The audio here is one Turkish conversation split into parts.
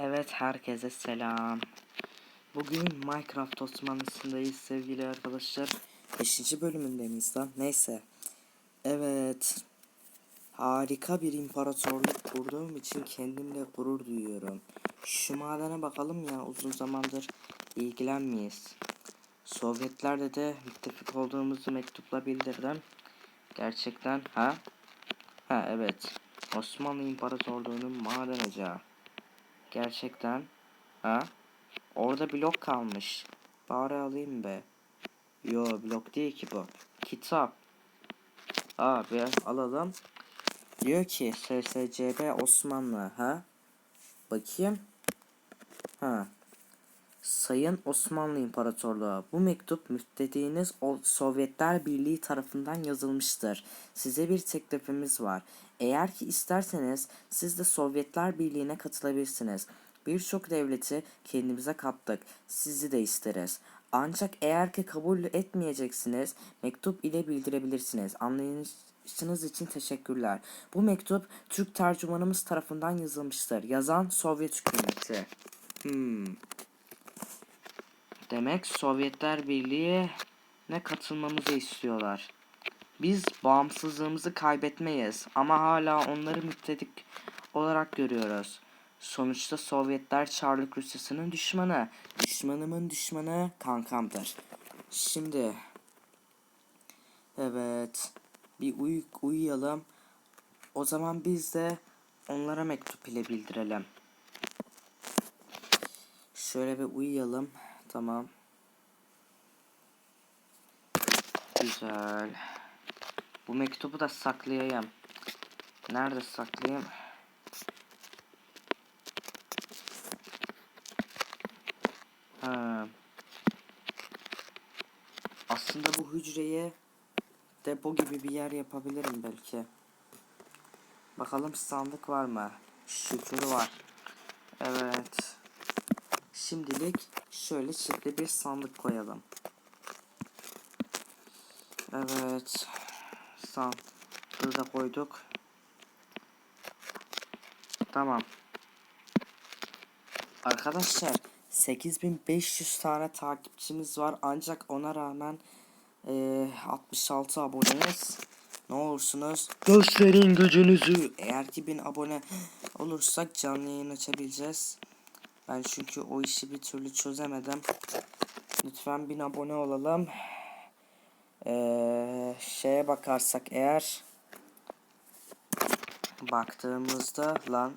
Evet herkese selam. Bugün Minecraft Osmanlısı'ndayız sevgili arkadaşlar. 5. bölümündeyiz lan. Neyse. Evet. Harika bir imparatorluk kurduğum için kendimle gurur duyuyorum. Şu madene bakalım ya uzun zamandır ilgilenmeyiz. Sovyetlerde de müttefik olduğumuzu mektupla bildirdim. Gerçekten ha? Ha evet. Osmanlı İmparatorluğu'nun maden ocağı. Gerçekten. Ha? Orada blok kalmış. Bari alayım be. Yo blok değil ki bu. Kitap. Abi alalım. Diyor ki SSCB Osmanlı ha? Bakayım. Ha. Sayın Osmanlı İmparatorluğu, bu mektup müftediğiniz o Sovyetler Birliği tarafından yazılmıştır. Size bir teklifimiz var. Eğer ki isterseniz siz de Sovyetler Birliği'ne katılabilirsiniz. Birçok devleti kendimize kattık. Sizi de isteriz. Ancak eğer ki kabul etmeyeceksiniz, mektup ile bildirebilirsiniz. Anlayışınız için teşekkürler. Bu mektup Türk tercümanımız tarafından yazılmıştır. Yazan Sovyet hükümeti. Hmm. Demek Sovyetler Birliği'ne katılmamızı istiyorlar. Biz bağımsızlığımızı kaybetmeyiz ama hala onları müttedik olarak görüyoruz. Sonuçta Sovyetler Çarlık Rusyası'nın düşmanı. Düşmanımın düşmanı kankamdır. Şimdi evet bir uy uyuyalım. O zaman biz de onlara mektup ile bildirelim. Şöyle bir uyuyalım. Tamam. Güzel. Bu mektubu da saklayayım. Nerede saklayayım? Ha. Aslında bu hücreye depo gibi bir yer yapabilirim belki. Bakalım sandık var mı? Şükür var. Evet. Şimdilik şöyle çiftli bir sandık koyalım. Evet. Sandığı da koyduk. Tamam. Arkadaşlar 8500 tane takipçimiz var ancak ona rağmen eee, 66 aboneyiz. Ne olursunuz gösterin gücünüzü. Eğer ki 1000 abone olursak canlı yayın açabileceğiz. Ben çünkü o işi bir türlü çözemedim. Lütfen 1000 abone olalım. Ee, şeye bakarsak eğer baktığımızda lan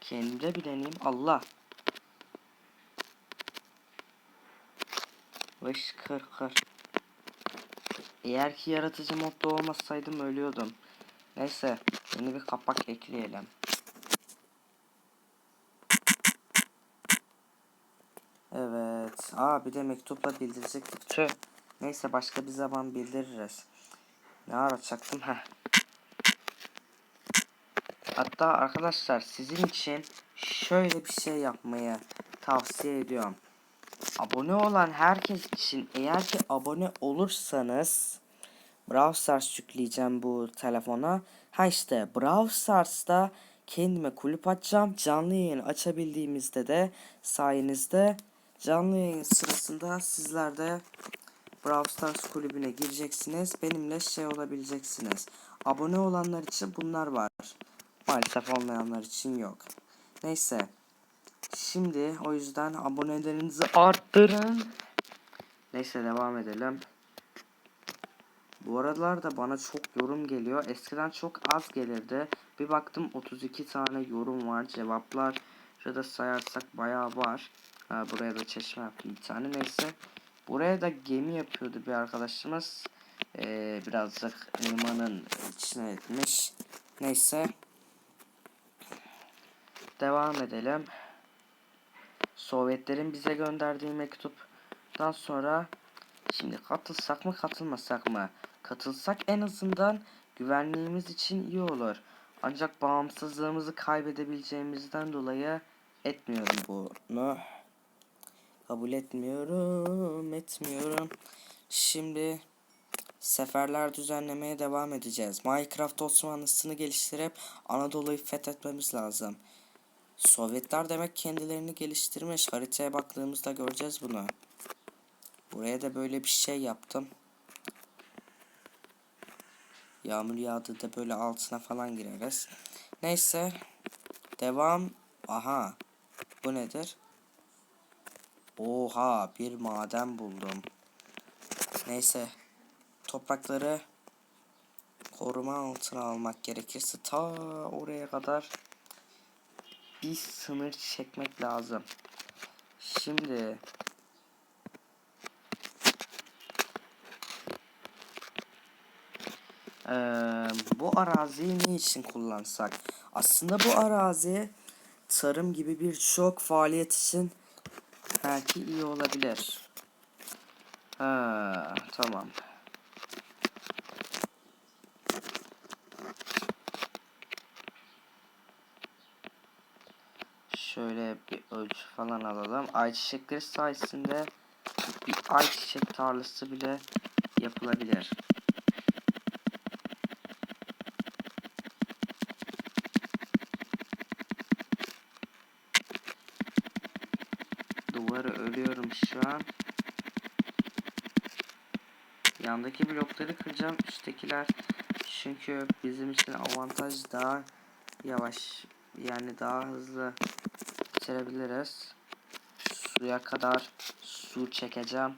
kendimde bir deneyim Allah! Vış kır kır. Eğer ki yaratıcı modda olmasaydım ölüyordum. Neyse yeni bir kapak ekleyelim Evet. Aa bir de mektupla bildirecektik. Tüh. Neyse başka bir zaman bildiririz. Ne arayacaktım? Heh. Hatta arkadaşlar sizin için şöyle bir şey yapmayı tavsiye ediyorum. Abone olan herkes için eğer ki abone olursanız Brawl Stars yükleyeceğim bu telefona. Ha işte Brawl Stars'ta kendime kulüp açacağım. Canlı yayın açabildiğimizde de sayenizde canlı yayın sırasında sizler de Brawl Stars kulübüne gireceksiniz. Benimle şey olabileceksiniz. Abone olanlar için bunlar var. Maalesef olmayanlar için yok. Neyse. Şimdi o yüzden abonelerinizi arttırın. Neyse devam edelim. Bu aralarda bana çok yorum geliyor. Eskiden çok az gelirdi. Bir baktım 32 tane yorum var. Cevaplar da sayarsak bayağı var. Ha, buraya da çeşme yaptım bir tane. Neyse. Buraya da gemi yapıyordu bir arkadaşımız. Ee, birazcık limanın içine etmiş. Neyse. Devam edelim. Sovyetlerin bize gönderdiği mektuptan sonra şimdi katılsak mı katılmasak mı? Katılsak en azından güvenliğimiz için iyi olur. Ancak bağımsızlığımızı kaybedebileceğimizden dolayı etmiyorum bunu. Kabul etmiyorum, etmiyorum. Şimdi seferler düzenlemeye devam edeceğiz. Minecraft Osmanlısını geliştirip Anadolu'yu fethetmemiz lazım. Sovyetler demek kendilerini geliştirmiş. Haritaya baktığımızda göreceğiz bunu. Buraya da böyle bir şey yaptım. Yağmur yağdığında böyle altına falan gireriz. Neyse. Devam. Aha. Bu nedir? Oha bir maden buldum. Neyse. Toprakları koruma altına almak gerekirse ta oraya kadar bir sınır çekmek lazım. Şimdi Eee, bu araziyi ne için kullansak? Aslında bu arazi tarım gibi birçok faaliyet için belki iyi olabilir. Ha, tamam. Şöyle bir ölçü falan alalım. Ayçiçekleri sayesinde bir ayçiçek tarlası bile yapılabilir. Duvarı örüyorum şu an. Yandaki blokları kıracağım. Üsttekiler çünkü bizim için avantaj daha yavaş yani daha hızlı bitirebiliriz. Suya kadar su çekeceğim.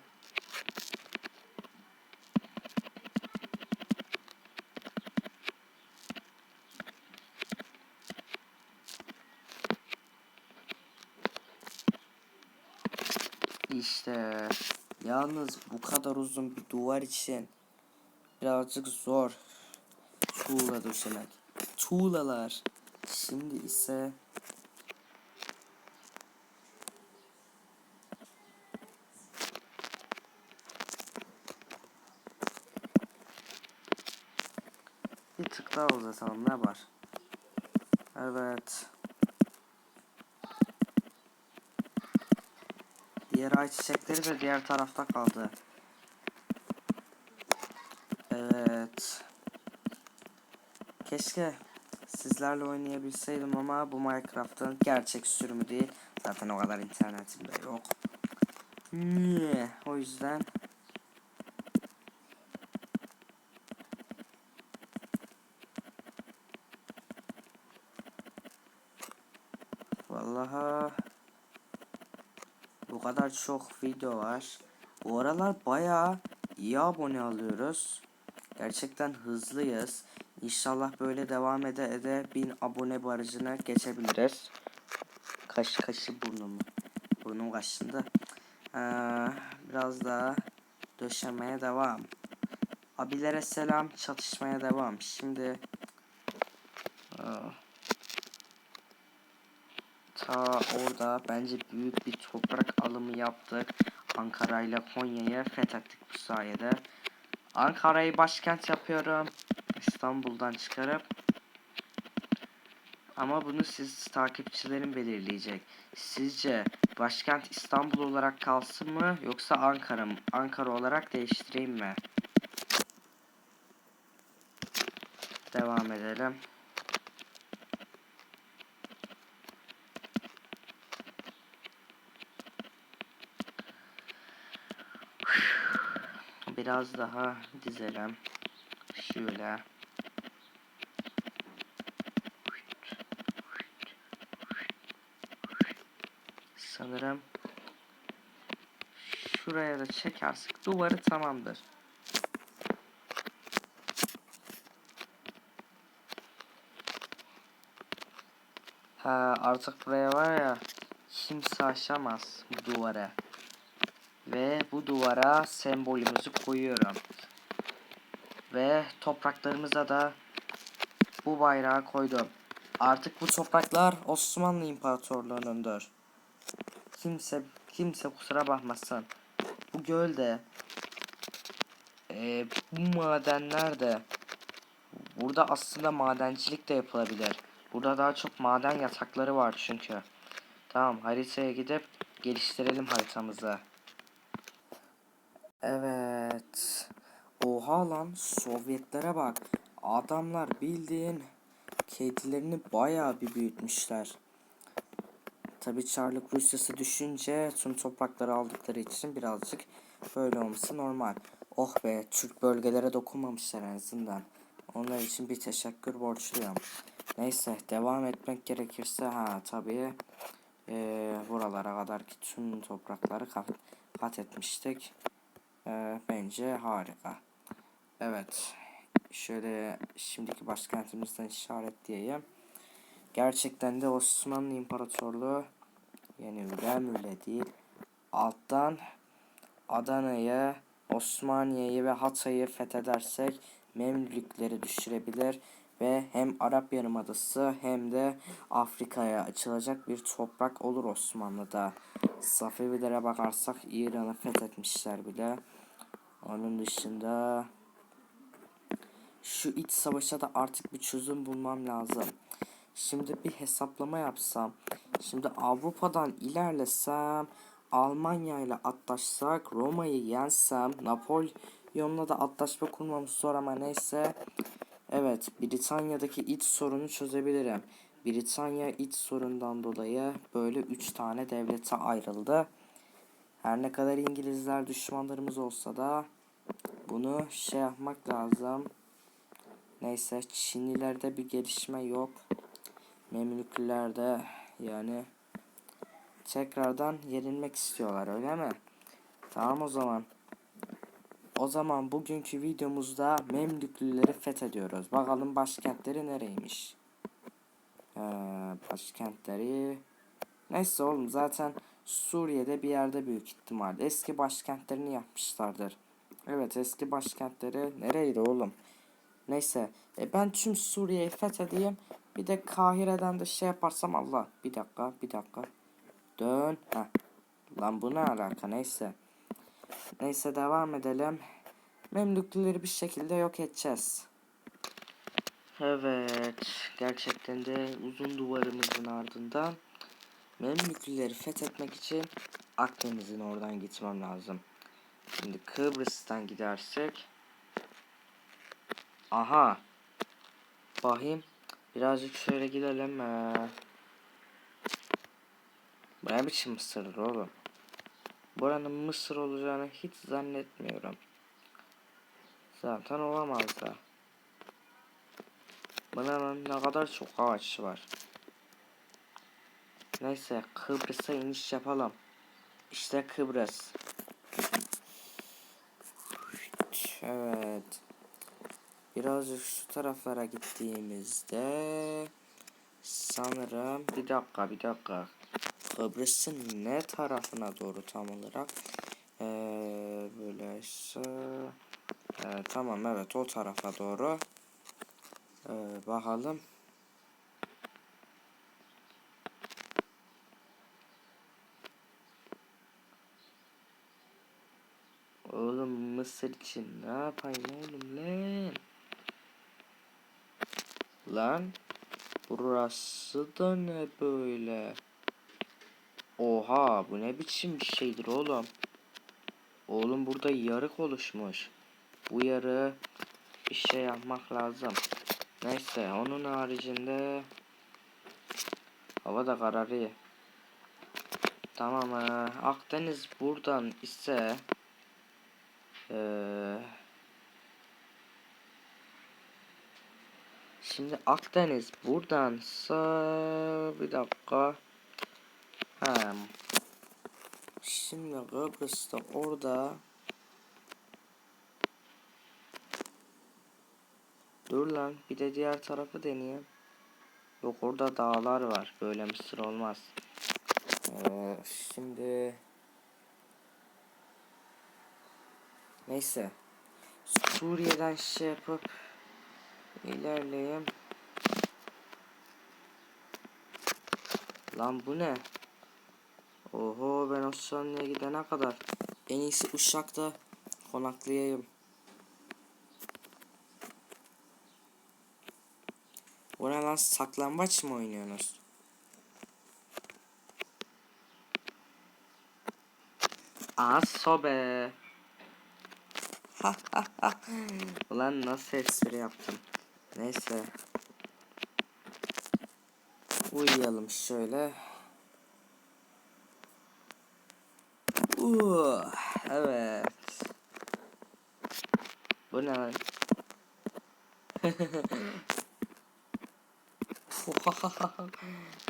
İşte yalnız bu kadar uzun bir duvar için birazcık zor tuğla döşemek. Tuğlalar. Şimdi ise bir tık daha uzatalım ne var? Evet. Diğer ayçiçekleri de diğer tarafta kaldı. Evet. Keşke sizlerle oynayabilseydim ama bu Minecraft'ın gerçek sürümü değil. Zaten o kadar internetim de yok. Niye? O yüzden Vallahi bu kadar çok video var. Bu aralar bayağı iyi abone alıyoruz. Gerçekten hızlıyız. İnşallah böyle devam ede ede 1000 abone barajına geçebiliriz. Kaş kaşı burnum. Burnum kaşındı. Ee, biraz daha döşemeye devam. Abilere selam, çatışmaya devam. Şimdi Aa, ta orada bence büyük bir toprak alımı yaptık. Ankara ile Konya'yı fethettik bu sayede. Ankara'yı başkent yapıyorum. İstanbul'dan çıkarıp. Ama bunu siz takipçilerin belirleyecek. Sizce başkent İstanbul olarak kalsın mı yoksa Ankara mı? Ankara olarak değiştireyim mi? Devam edelim. Biraz daha dizelim. Şöyle. Sanırım şuraya da çekersek duvarı tamamdır. Ha artık buraya var ya kimse aşamaz bu duvara. Ve bu duvara sembolümüzü koyuyorum. Ve topraklarımıza da bu bayrağı koydum. Artık bu topraklar Osmanlı İmparatorluğu'nundur. Kimse kimse kusura bakmasın. Bu gölde e, bu madenler de burada aslında madencilik de yapılabilir. Burada daha çok maden yatakları var çünkü. Tamam haritaya gidip geliştirelim haritamızı. Evet. Oha lan Sovyetlere bak. Adamlar bildiğin kedilerini bayağı bir büyütmüşler. Tabi Çarlık Rusyası düşünce tüm toprakları aldıkları için birazcık böyle olması normal. Oh be Türk bölgelere dokunmamışlar en azından. Onlar için bir teşekkür borçluyum. Neyse devam etmek gerekirse ha tabii e, buralara kadar ki tüm toprakları kat, kat etmiştik. E, bence harika. Evet şöyle şimdiki başkentimizden işaretleyeyim. Gerçekten de Osmanlı İmparatorluğu yani öyle müyle değil. Alttan Adana'yı, Osmaniye'yi ve Hatay'ı fethedersek Memlükleri düşürebilir ve hem Arap Yarımadası hem de Afrika'ya açılacak bir toprak olur Osmanlı'da. Safevilere bakarsak İran'ı fethetmişler bile. Onun dışında şu iç savaşa da artık bir çözüm bulmam lazım. Şimdi bir hesaplama yapsam. Şimdi Avrupa'dan ilerlesem Almanya ile atlaşsak Roma'yı yensem Napolyon'la da atlaşma kurmamız zor ama neyse. Evet Britanya'daki iç sorunu çözebilirim. Britanya iç sorundan dolayı böyle 3 tane devlete ayrıldı. Her ne kadar İngilizler düşmanlarımız olsa da bunu şey yapmak lazım. Neyse Çinlilerde bir gelişme yok. Memlüklerde yani tekrardan yenilmek istiyorlar öyle mi? Tamam o zaman. O zaman bugünkü videomuzda Memlüklüleri fethediyoruz. Bakalım başkentleri nereymiş? Ee, başkentleri... Neyse oğlum zaten Suriye'de bir yerde büyük ihtimal. Eski başkentlerini yapmışlardır. Evet eski başkentleri nereydi oğlum? Neyse e, ben tüm Suriye'yi fethedeyim. Bir de Kahire'den de şey yaparsam Allah. Bir dakika bir dakika. Dön. Heh. Lan bu ne alaka neyse. Neyse devam edelim. Memlüklüleri bir şekilde yok edeceğiz. Evet. Gerçekten de uzun duvarımızın ardından Memlüklüleri fethetmek için Akdeniz'in oradan gitmem lazım. Şimdi Kıbrıs'tan gidersek Aha. Bahim. Birazcık şöyle gidelim. Ee, bu ne biçim Mısır'dır oğlum? Buranın Mısır olacağını hiç zannetmiyorum. Zaten olamaz da. Buranın ne kadar çok ağaç var. Neyse Kıbrıs'a iniş yapalım. İşte Kıbrıs. Evet. Birazcık şu taraflara gittiğimizde sanırım bir dakika bir dakika Kıbrıs'ın ne tarafına doğru tam olarak ee, böyle ee, tamam evet o tarafa doğru ee, bakalım Oğlum Mısır için ne yapayım oğlum lan? Lan burası da ne böyle? Oha bu ne biçim bir şeydir oğlum? Oğlum burada yarık oluşmuş. Bu yarı bir şey yapmak lazım. Neyse onun haricinde hava da kararıyor. Tamam ee, Akdeniz buradan ise ee, Şimdi Akdeniz buradansa bir dakika. Hem. Şimdi Kıbrıs'ta orada Dur lan bir de diğer tarafı deneyeyim. Yok orada dağlar var. Böyle Mısır olmaz. Ee, şimdi Neyse. Suriye'den şey yapıp İlerleyeyim. Lan bu ne? Oho ben Osmanlı'ya gidene kadar en iyisi Uşak'ta konaklayayım. Bu ne lan saklambaç mı oynuyorsunuz? Aa sobe. Ulan nasıl espri yaptım. Neyse. Uyuyalım şöyle. Uh, evet. Bu ne lan?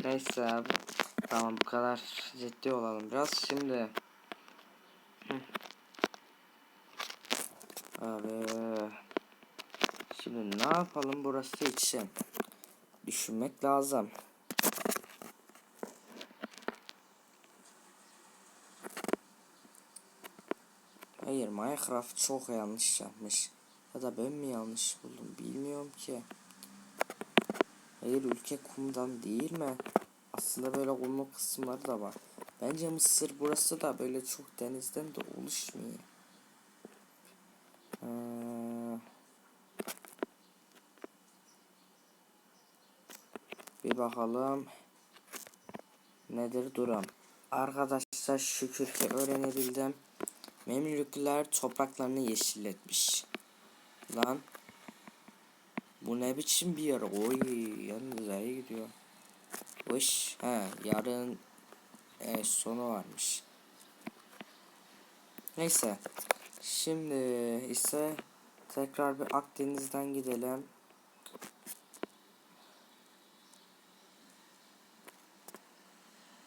Neyse abi. Tamam bu kadar ciddi olalım biraz. Şimdi Hı. Abi Şimdi ne yapalım burası için? Düşünmek lazım. Hayır Minecraft çok yanlış yapmış. Ya da ben mi yanlış buldum bilmiyorum ki. Hayır ülke kumdan değil mi? Aslında böyle kumlu kısımları da var. Bence Mısır burası da böyle çok denizden de oluşmuyor. Ee, bir bakalım. Nedir durum? Arkadaşlar şükür ki öğrenebildim. Memlükler topraklarını yeşilletmiş. Lan. Bu ne biçim bir yer? Oy yalnız iyi gidiyor. Hoş. He yarın e, sonu varmış. Neyse. Şimdi ise tekrar bir Akdeniz'den gidelim.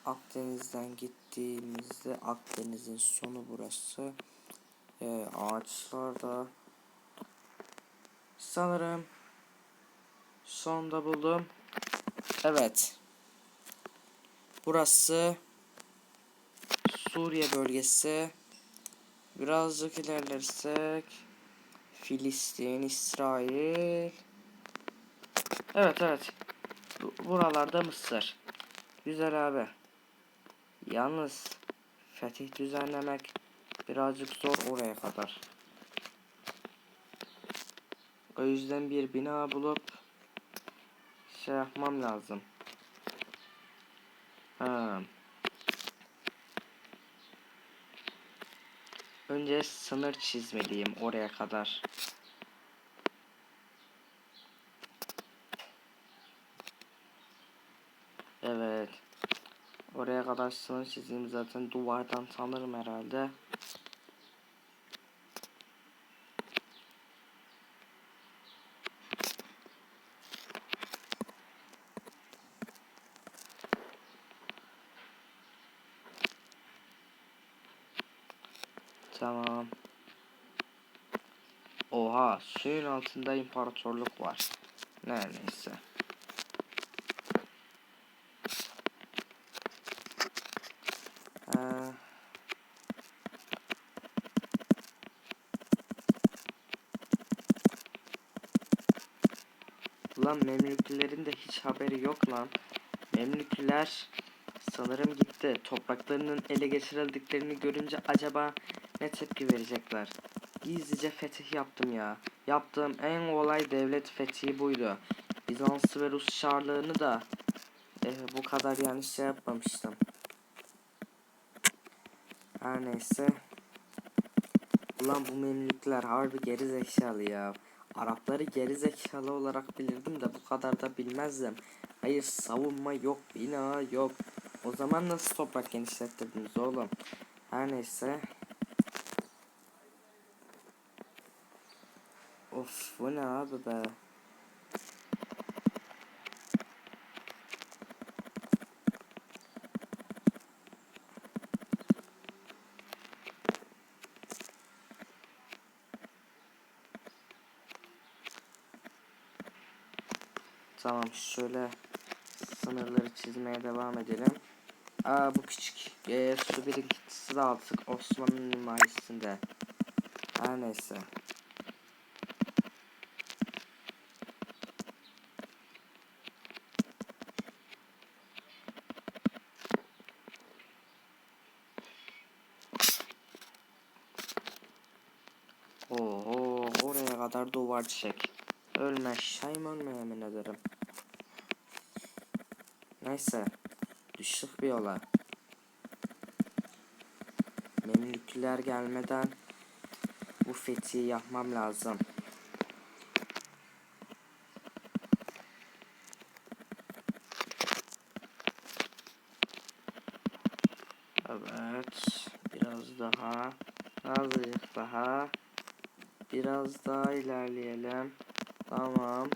Akdeniz'den gittiğimizde Akdeniz'in sonu burası. Ee, ağaçlar da sanırım sonda buldum. Evet. Burası Suriye bölgesi. Birazcık ilerlersek Filistin, İsrail. Evet evet. Bu, buralarda Mısır. Güzel abi. Yalnız fetih düzenlemek birazcık zor oraya kadar. O yüzden bir bina bulup şey yapmam lazım. Ha. Önce sınır çizmeliyim oraya kadar. Evet. Oraya kadar sınır çizeyim zaten duvardan tanırım herhalde. Tamam. Oha suyun altında imparatorluk var. Ne Lan Memlüklilerin de hiç haberi yok lan. Memlükliler sanırım gitti. Topraklarının ele geçirildiklerini görünce acaba ne tepki verecekler? Gizlice fetih yaptım ya. Yaptığım en kolay devlet fethi buydu. Bizans ve Rus şarlığını da eh, bu kadar yanlış şey yapmamıştım. Her neyse. Ulan bu memlükler harbi geri zekalı ya. Arapları geri zekalı olarak bilirdim de bu kadar da bilmezdim. Hayır savunma yok, bina yok. O zaman nasıl toprak genişlettirdiniz oğlum? Her neyse. Of bu ne abi be. Tamam şöyle sınırları çizmeye devam edelim. Aa bu küçük e, su birikintisi de artık Osmanlı mimarisinde. Her neyse. Oho oraya kadar duvar çek. Ölme şeyim ölme yemin ederim. Neyse. Düştük bir yola. Memlükler gelmeden bu fethi yapmam lazım. Evet. Biraz daha. Azıcık daha. Biraz daha ilerleyelim. Tamam.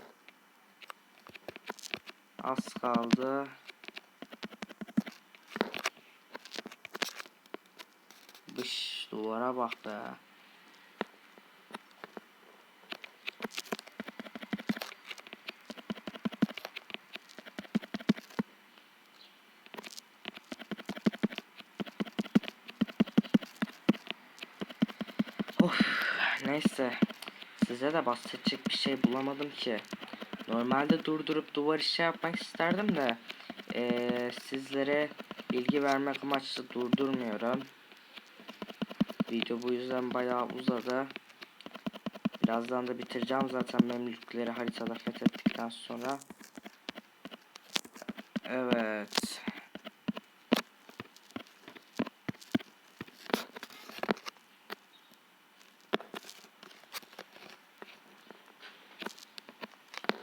Az kaldı. Duvara bak be. Of, neyse. Size de bahsedecek bir şey bulamadım ki. Normalde durdurup duvar işi yapmak isterdim de eee, sizlere bilgi vermek amaçlı durdurmuyorum. Video bu yüzden bayağı uzadı. Birazdan da bitireceğim zaten memlükleri haritada fethettikten sonra. Evet.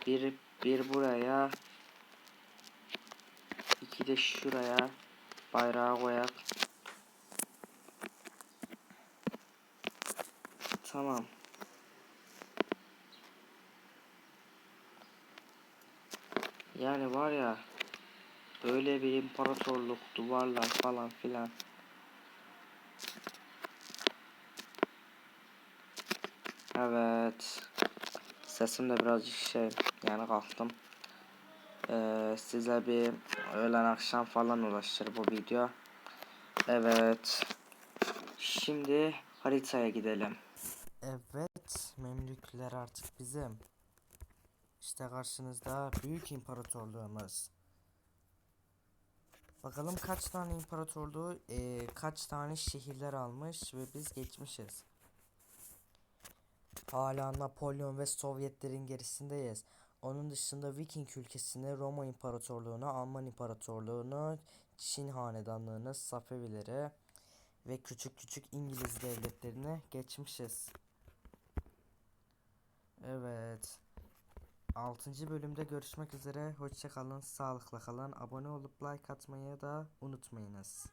Bir, bir buraya. iki de şuraya. Bayrağı koyak. Tamam. Yani var ya böyle bir imparatorluk, duvarlar falan filan. Evet. Sesim de birazcık şey yani kalktım. Ee, size bir öğlen akşam falan ulaşır bu video. Evet. Şimdi haritaya gidelim. Evet, Memlükler artık bizim. İşte karşınızda büyük imparatorluğumuz. Bakalım kaç tane imparatorluğu, eee, kaç tane şehirler almış ve biz geçmişiz. Hala Napolyon ve Sovyetlerin gerisindeyiz. Onun dışında Viking ülkesini, Roma İmparatorluğunu, Alman İmparatorluğunu, Çin Hanedanlığını, Safevileri ve küçük küçük İngiliz devletlerini geçmişiz. Evet. 6. bölümde görüşmek üzere. Hoşça kalın, sağlıkla kalın. Abone olup like atmayı da unutmayınız.